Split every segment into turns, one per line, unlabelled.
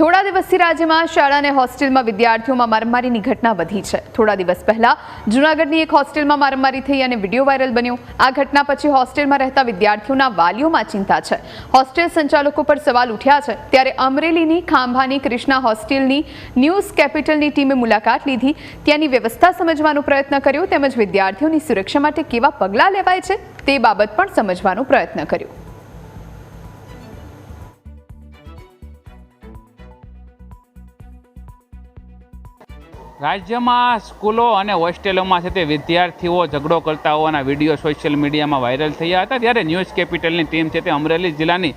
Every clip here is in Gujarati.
થોડા દિવસથી રાજ્યમાં શાળા અને હોસ્ટેલમાં વિદ્યાર્થીઓમાં મારામારીની ઘટના વધી છે. થોડા દિવસ પહેલા જૂનાગઢની એક હોસ્ટેલમાં મારામારી થઈ અને વીડિયો વાયરલ બન્યો. આ ઘટના પછી હોસ્ટેલમાં રહેતા વિદ્યાર્થીઓના વાલીઓમાં ચિંતા છે. હોસ્ટેલ સંચાલકો પર સવાલ ઉઠ્યા છે. ત્યારે અમરેલીની ખાંભાની કૃષ્ણા હોસ્ટેલની ન્યૂઝ કેપિટલની ટીમે મુલાકાત લીધી. ત્યાંની વ્યવસ્થા સમજવાનો પ્રયત્ન કર્યો તેમજ વિદ્યાર્થીઓની સુરક્ષા માટે કેવા પગલાં લેવાય છે તે બાબત પણ સમજવાનો પ્રયત્ન કર્યો.
રાજ્યમાં સ્કૂલો અને હોસ્ટેલોમાં છે તે વિદ્યાર્થીઓ ઝઘડો કરતા હોવાના વીડિયો સોશિયલ મીડિયામાં વાયરલ થયા હતા ત્યારે ન્યૂઝ કેપિટલની ટીમ છે તે અમરેલી જિલ્લાની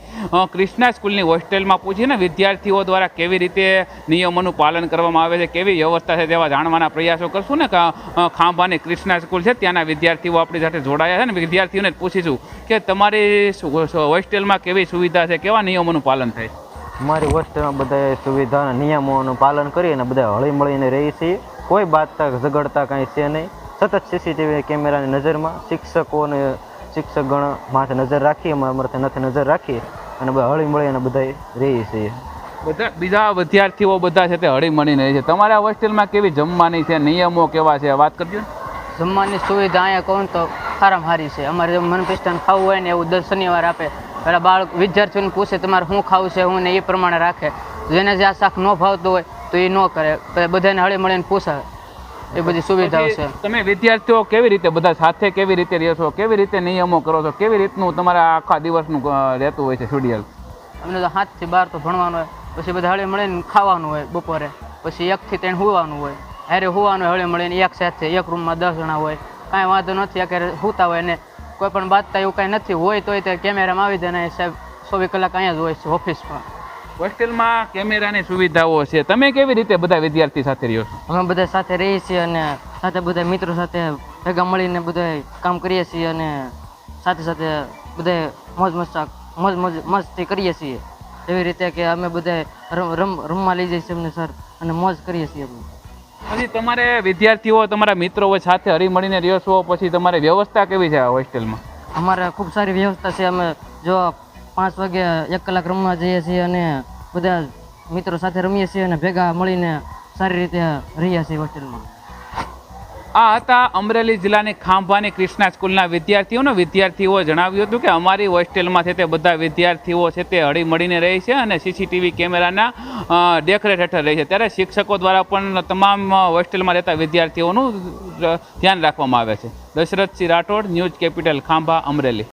ક્રિષ્ના સ્કૂલની હોસ્ટેલમાં પૂછીને વિદ્યાર્થીઓ દ્વારા કેવી રીતે નિયમોનું પાલન કરવામાં આવે છે, કેવી વ્યવસ્થા છે તેવા જાણવાના પ્રયાસો કરશું ને ખાંભાની ક્રિષ્ના સ્કૂલ છે ત્યાંના વિદ્યાર્થીઓ આપણી સાથે જોડાયા છે ને વિદ્યાર્થીઓને પૂછીશું કે તમારી હોસ્ટેલમાં કેવી સુવિધા છે, કેવા નિયમોનું પાલન થાય છે?
અમારી હોસ્ટેલમાં બધા સુવિધા નિયમોનું પાલન કરી અને બધા હળી મળીને રહી છીએ કોઈ બાતતા ઝઘડતા કાંઈ છે નહીં. સતત સીસીટીવી કેમેરાની નજરમાં શિક્ષકોને શિક્ષકગણ માથે નજર રાખી અમારા માથે નથી નજર રાખીએ અને બધા હળી મળીને બધા રહીએ છીએ
બધા બીજા વિદ્યાર્થીઓ બધા છે તે હળી મળીને રહે છે. તમારા હોસ્ટેલમાં કેવી જમવાની છે નિયમો કેવા છે વાત કરજો
જમવાની સુવિધા અહીંયા કહું તો સારામાં સારી છે. અમારે મનપિસ્ટન ખાવું હોય ને એવું દર શનિવાર આપે. પેલા બાળક વિદ્યાર્થીઓને પૂછે તમારે શું ખાવું છે? હું ને એ પ્રમાણે રાખે. જેને જે આ શાક ન ભાવતું હોય તો એ ન કરે. બધાને હળી મળીને પૂછે એ બધી સુવિધાઓ છે.
તમે વિદ્યાર્થીઓ કેવી રીતે બધા સાથે કેવી રીતે રહો છો? કેવી રીતે નિયમો કરો છો? કેવી રીતનું તમારા આખા દિવસનું રહેતું હોય છે શેડ્યુઅલ
અમને તો સાતથી બાર તો ભણવાનું હોય પછી બધા હળી મળીને ખાવાનું હોય બપોરે. પછી એકથી ત્રણ હોવાનું હોય. હારે હોવાનું હોય હળી મળીને એક સાથે એક રૂમમાં દસ જણા હોય. કાંઈ વાંધો નથી અત્યારે હોતા હોય ને કોઈ પણ બાદતા એવું કાંઈ નથી. હોય તોય તે કેમેરામાં આવી જાય સાહેબ ચોવીસ કલાક અહીંયા જ હોય છે ઓફિસમાં
હોસ્ટેલમાં કેમેરાની સુવિધાઓ છે. તમે કેવી રીતે બધા વિદ્યાર્થી સાથે રહ્યો છો?
અમે બધા સાથે રહીએ છીએ અને સાથે બધા મિત્રો સાથે ભેગા મળીને બધા કામ કરીએ છીએ અને સાથે સાથે બધા મોજ મસ્તા મોજ મોજ મસ્તી કરીએ છીએ. એવી રીતે કે અમે બધા રમ રમ રમવા લઈ જઈએ છીએ અમને સર અને મોજ કરીએ છીએ અમે.
પછી તમારે વિદ્યાર્થીઓ, તમારા મિત્રો સાથે હળીમળીને રહ્યો છો પછી તમારે વ્યવસ્થા કેવી છે હોસ્ટેલમાં?
અમારે ખૂબ સારી વ્યવસ્થા છે. અમે જો પાંચ વાગે એક કલાક રમવા જઈએ છીએ અને બધા મિત્રો સાથે રમીએ છીએ અને ભેગા મળીને સારી રીતે રહીએ છીએ હોસ્ટેલમાં.
આ હતા અમરેલી જિલ્લાની ખાંભાની ક્રિષ્ના સ્કૂલના વિદ્યાર્થીઓને. વિદ્યાર્થીઓ જણાવ્યું હતું કે અમારી હોસ્ટેલમાં છે તે બધા વિદ્યાર્થીઓ છે તે હળી મળીને રહે છે અને સીસીટીવી કેમેરાના દેખરેખ હેઠળ રહે છે. ત્યારે શિક્ષકો દ્વારા પણ તમામ હોસ્ટેલમાં રહેતા વિદ્યાર્થીઓનું ધ્યાન રાખવામાં આવે છે. Dashrathsinh Rathod, news capital Khambha, Amreli.